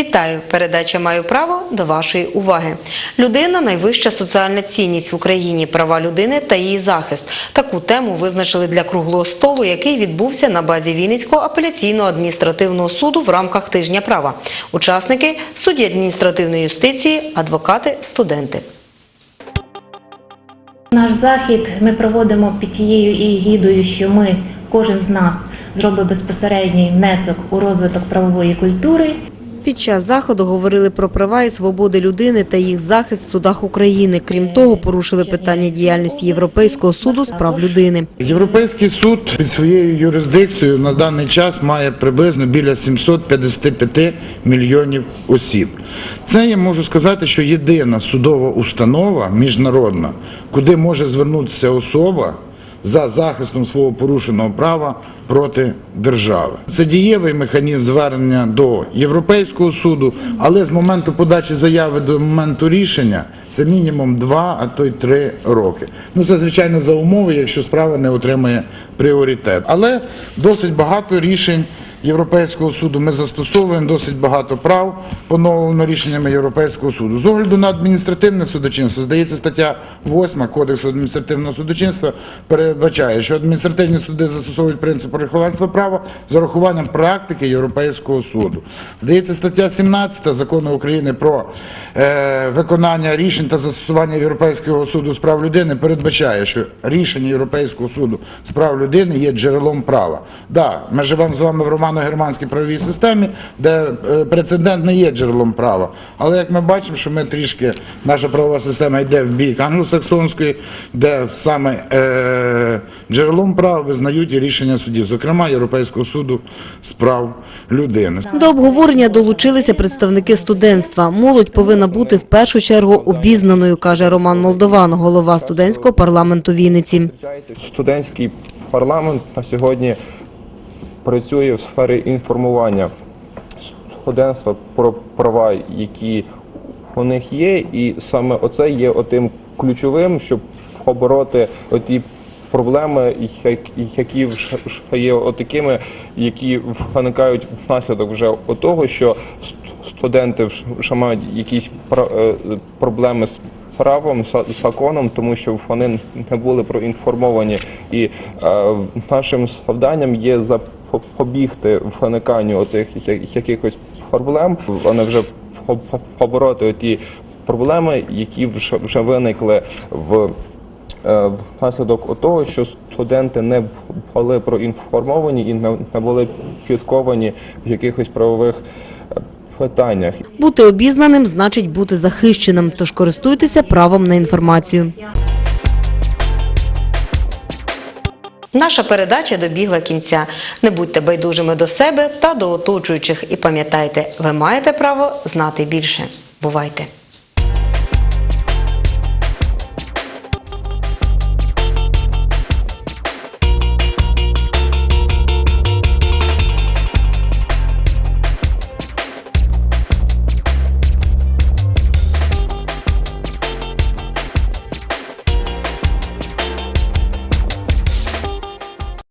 Вітаю! Передача Маю право до вашої уваги. Людина найвища соціальна цінність в Україні, права людини та її захист. Таку тему визначили для круглого столу, який відбувся на базі Вінницького апеляційного адміністративного суду в рамках тижня права. Учасники судді адміністративної юстиції, адвокати, студенти. Наш захід ми проводимо під тією егідою, що ми, кожен з нас, зробить безпосередній внесок у розвиток правової культури. Під час заходу говорили про права і свободи людини та їх захист в судах України. Крім того, порушили питання діяльності Європейського суду з прав людини. Європейський суд під своєю юрисдикцією на даний час має приблизно біля 755 мільйонів осіб. Це я можу сказати, що єдина судова установа міжнародна, куди може звернутися особа за захистом свого порушеного права проти держави. Це дієвий механізм звернення до Європейського суду, але з моменту подачі заяви до моменту рішення це мінімум два, а то й три роки. Ну це звичайно за умови, якщо справа не отримає пріоритет. Але досить багато рішень. Європейського суду ми застосовуємо досить багато прав поновлено рішеннями Європейського суду. З огляду на адміністративне судочинство, здається, стаття 8 Кодексу адміністративного судочинства передбачає, що адміністративні суди застосовують принцип верховенства права з урахуванням практики Європейського суду. Здається, стаття 17 закону України про е, виконання рішень та застосування Європейського суду з прав людини передбачає, що рішення Європейського суду з прав людини є джерелом права. Да, ми живемо з вами в романо-германській правовій системі, де е, прецедент не є джерелом права. Але як ми бачимо, що ми трішки, наша правова система йде в бік англосаксонської, де саме е, джерелом права визнають і рішення судів, зокрема Європейського суду з прав людини. До обговорення долучилися представники студентства. Молодь повинна бути в першу чергу обізнаною, каже Роман Молдован, голова студентського парламенту Вінниці. Студентський парламент на сьогодні працює в сфері інформування студентства про права, які у них є, і саме оце є отим ключовим, щоб побороти оті проблеми, як- які вже є отакими, які виникають внаслідок вже того, що ст- студенти вже- мають якісь е, проблеми з правом, з законом, тому що вони не були проінформовані. І е, нашим завданням є запобігти виниканню оцих якихось проблем. Вони вже по- по- побороти ті проблеми, які вже, вже виникли в. е, Внаслідок того, що студенти не були проінформовані і не не були підковані в якихось правових е, питаннях. Бути обізнаним значить бути захищеним, тож користуйтеся правом на інформацію. Наша передача добігла кінця. Не будьте байдужими до себе та до оточуючих і пам'ятайте, ви маєте право знати більше. Бувайте!